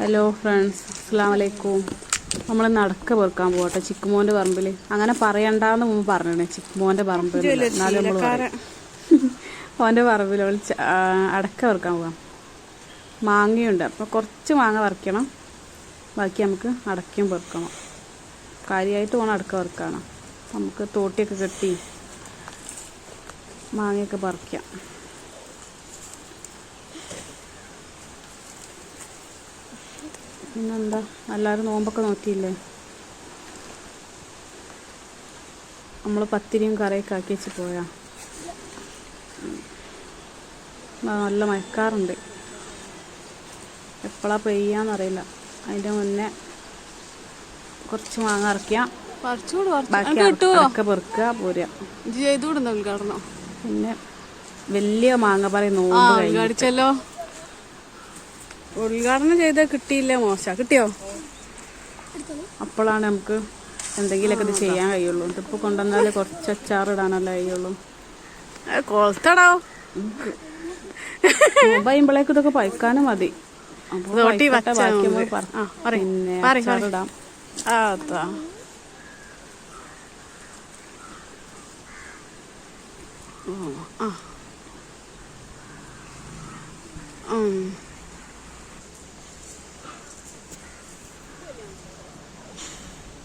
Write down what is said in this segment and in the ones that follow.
Hello friends അസ്സാം വലൈക്കും നമ്മൾ നടക്ക പെറുക്കാൻ പോകട്ടെ ചിക്കുമോന്റെ പറമ്പിൽ അങ്ങനെ പറയണ്ടെന്ന് മുമ്പ് പറഞ്ഞേ ചിക്കുമോന്റെ പറമ്പിൽ എന്നാലും നമ്മൾ. ഓന്റെ പറമ്പിൽ അവൾ അടക്ക പെറുക്കാൻ പോകാം മാങ്ങയുണ്ട്. അപ്പോൾ കുറച്ച് മാങ്ങ പറിക്കണം. ബാക്കി നമുക്ക് അടക്കയും പെറുക്കണം. കാര്യമായിട്ട് പോകണം അടക്ക പെറുക്കണം. നമുക്ക് തോട്ടിയൊക്കെ കെട്ടി മാങ്ങയൊക്കെ പറിക്കാം. പിന്നെന്താ? എല്ലാവരും നോമ്പൊക്കെ നോക്കിയില്ലേ? നമ്മൾ പത്തിരിയും കറിയൊക്കെ ആക്കി വെച്ച് പോയാ. നല്ല മഴക്കാറുണ്ട് എപ്പോഴാ പെയ്യാന്നറിയില്ല അതിന്റെ മുന്നേ കുറച്ച് മാങ്ങ ഇറക്കിയ പറിച്ചോട് ബാക്കി കിട്ടുവോ? അടക്ക പെറുക്കുക പോരുക. പിന്നെ വലിയ മാങ്ങ പറയും ആ നോമ്പ് കഴിഞ്ഞ് ഉദ്ഘാടിച്ചല്ലോ ഉദ്ഘാടനം ചെയ്ത കിട്ടിയില്ല മോശ. കിട്ടിയോ? അപ്പോഴാണ് നമുക്ക് എന്തെങ്കിലുമൊക്കെ ഇത് ചെയ്യാൻ കഴിയുള്ളൂ. ഇതിപ്പോൾ കൊണ്ടുവന്നാൽ കുറച്ച് അച്ചാറിടാനല്ലേ കഴിയുള്ളൂ. കൊളത്തടോ. നോമ്പയുമ്പോഴേക്കും ഇതൊക്കെ പഴുക്കാനും മതി. പിന്നെ. അച്ചാറിടാം അതാ. ആ.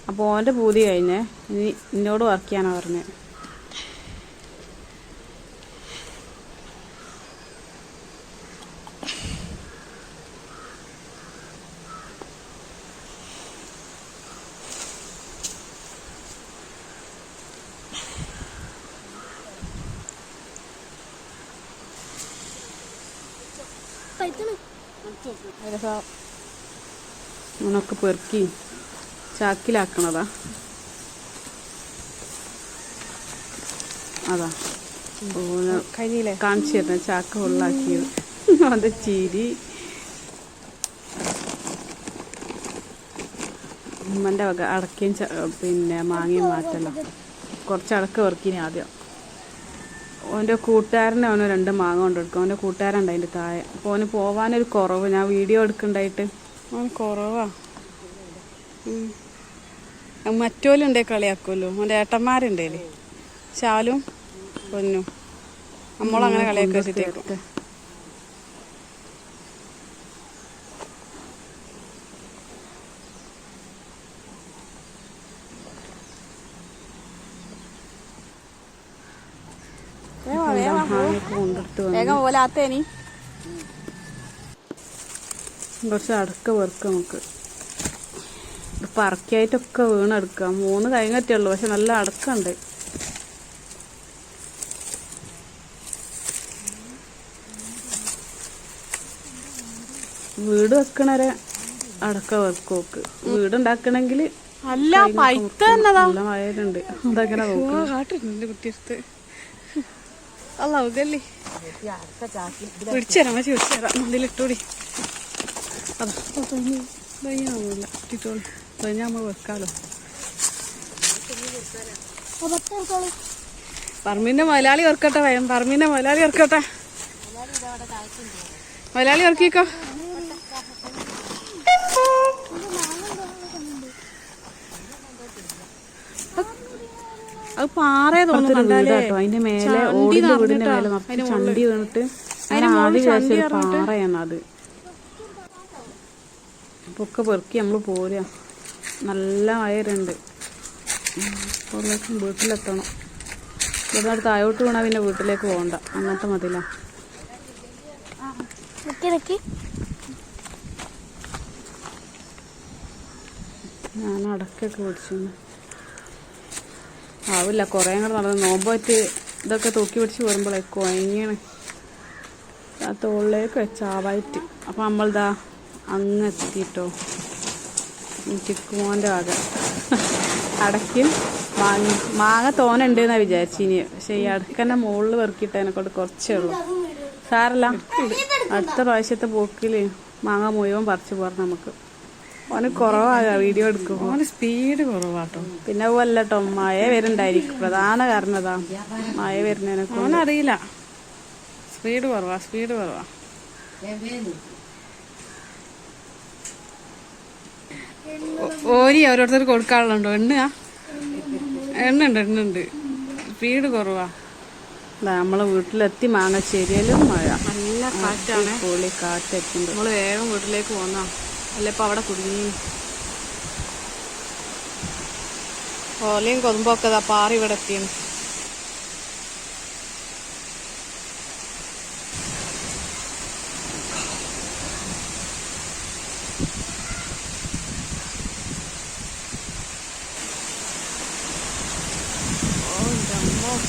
അപ്പോൾ ഓന്റെ പൂതി കഴിഞ്ഞേ ഇനി എന്നോട് വർക്ക് ചെയ്യാനാണ് പറഞ്ഞത് അങ്ങനൊക്കെ പെറുക്കി ചാക്കിലാക്കണതാ. അതാ. കാണിച്ചിരുന്ന കരിയില്ലേ കാണിച്ചു തരുന്ന ചാക്ക് ഉള്ളാക്കിയത് അത് ചീരി. ഉമ്മന്റെ വക അടക്കയും പിന്നെ മാങ്ങയും മാറ്റല്ലോ. കുറച്ച് അടക്ക വെറുക്കിനി ആദ്യം. ഓന്റെ കൂട്ടുകാരനെ അവന് രണ്ട് മാങ്ങ കൊണ്ടെടുക്കും അവന്റെ കൂട്ടുകാരുണ്ട് അതിന്റെ താഴെ. അപ്പോൾ ഓന് പോവാനൊരു കുറവ്. ഞാൻ വീഡിയോ എടുക്കണ്ടായിട്ട്. ഓൻ കുറവാണ് മറ്റോലുണ്ടേ കളിയാക്കുമല്ലോ അവന്റെ ഏട്ടന്മാരുണ്ടേലേ ശാലും പൊന്നും. നമ്മളങ്ങനെ കളിയാക്കി വെച്ചിട്ടേക്കും. വേഗം പോലാത്തേനി കുറച്ച് അടക്ക വർക്ക് നമുക്ക്. പറക്കായിട്ടൊക്കെ വീണെടുക്കുക. മൂന്ന് ഉള്ളൂ പക്ഷെ നല്ല അടക്കമുണ്ട് വീട് വെക്കണരെ അടക്ക വെക്കും നോക്ക് വീട് ഉണ്ടാക്കണമെങ്കിൽ അല്ല പൈത്ത നല്ല മഴയുണ്ട് അതങ്ങനെ കാട്ടിട്ടുണ്ട് കുട്ടിയെടുത്ത്. അല്ല പിടിച്ചേരാം അതാ ഇട്ടിട്ടോളൂ കഴിഞ്ഞാൽ നമ്മൾ വെക്കാലോ പറമ്പിന്റെ മലയാളി ഓർക്കട്ടെ വയം പറമ്പിന്റെ മലയാളി ഓർക്കട്ടെ. മലയാളി ഓർക്കിക്കോ. അത് പാറയെ തോന്നുന്നു അപ്പുറത്തൊരു കണ്ടാലേ. വീടാട്ടോ. അതിന്റെ മേലെ ഓടിന്റെ വീടിന്റെ. മേലെ ചണ്ടി വീണിട്ട്. പാറയാണ് അത്. പൊക്കെ പെറുക്കി നമ്മൾ പോരുക നല്ല വയറുണ്ട് അപ്പോഴേക്കും വീട്ടിലെത്തണം. ഇവിടെ താഴോട്ട് വീണാൽ പിന്നെ വീട്ടിലേക്ക് പോകണ്ട. അങ്ങനത്തെ മതില? ഞാൻ അടക്കൊക്കെ പിടിച്ചു ആവില്ല കുറേ കൂടെ നടന്ന്. നോമ്പായിട്ട് ഇതൊക്കെ തൂക്കി പിടിച്ച് വരുമ്പോഴേ കുഴങ്ങിയാണ് ആ തോളിലേക്ക് വെച്ചാവായിട്ട് അപ്പം നമ്മളിതാ അങ്ങെത്തിട്ടോ ചിക്കുമോന്റെ വക. അടയ്ക്കും. മാങ്ങ മാങ്ങ തോനുണ്ട് എന്നാണ് വിചാരിച്ചിനി. പക്ഷെ ഈ അടക്കന്നെ മുകളിൽ വെറുക്കിയിട്ടതിനെ കൊണ്ട് കുറച്ചേ ഉള്ളൂ. സാറല്ല അടുത്ത പ്രാവശ്യത്തെ പോക്കിൽ മാങ്ങ മുഴുവൻ പറിച്ചു പോരണം നമുക്ക്. ഓന് കുറവാകാ വീഡിയോ എടുക്കുമ്പോൾ സ്പീഡ് കുറവാട്ടോ. പിന്നെ പോലല്ലോ കേട്ടോ മഴ വരുന്നുണ്ടായിരിക്കും പ്രധാന കാരണം അതാ. മഴ വരുന്നതിനെ ഓനറിയില്ല. സ്പീഡ് കുറവാ സ്പീഡ് കുറവാ. ഓരി ഓരോരുത്തർ കൊടുക്കാനുള്ളതുണ്ടോ? എണ്ണയാ? എണ്ണുണ്ട് എണ്ണുണ്ട് സ്പീഡ് കുറവാ. നമ്മളെ വീട്ടിലെത്തി മാങ്ങശ്ശേരിയിലും മഴ. നല്ല കാറ്റാണ്. പൊളി കാറ്റെത്തുണ്ട് നമ്മൾ വേഗം വീട്ടിലേക്ക് പോന്നാ. അല്ല ഇപ്പൊ അവിടെ കുടുങ്ങി. ഓലയും കൊതുമ്പൊക്കെ പാറി ഇവിടെ എത്തിയാണ് Olha, amor.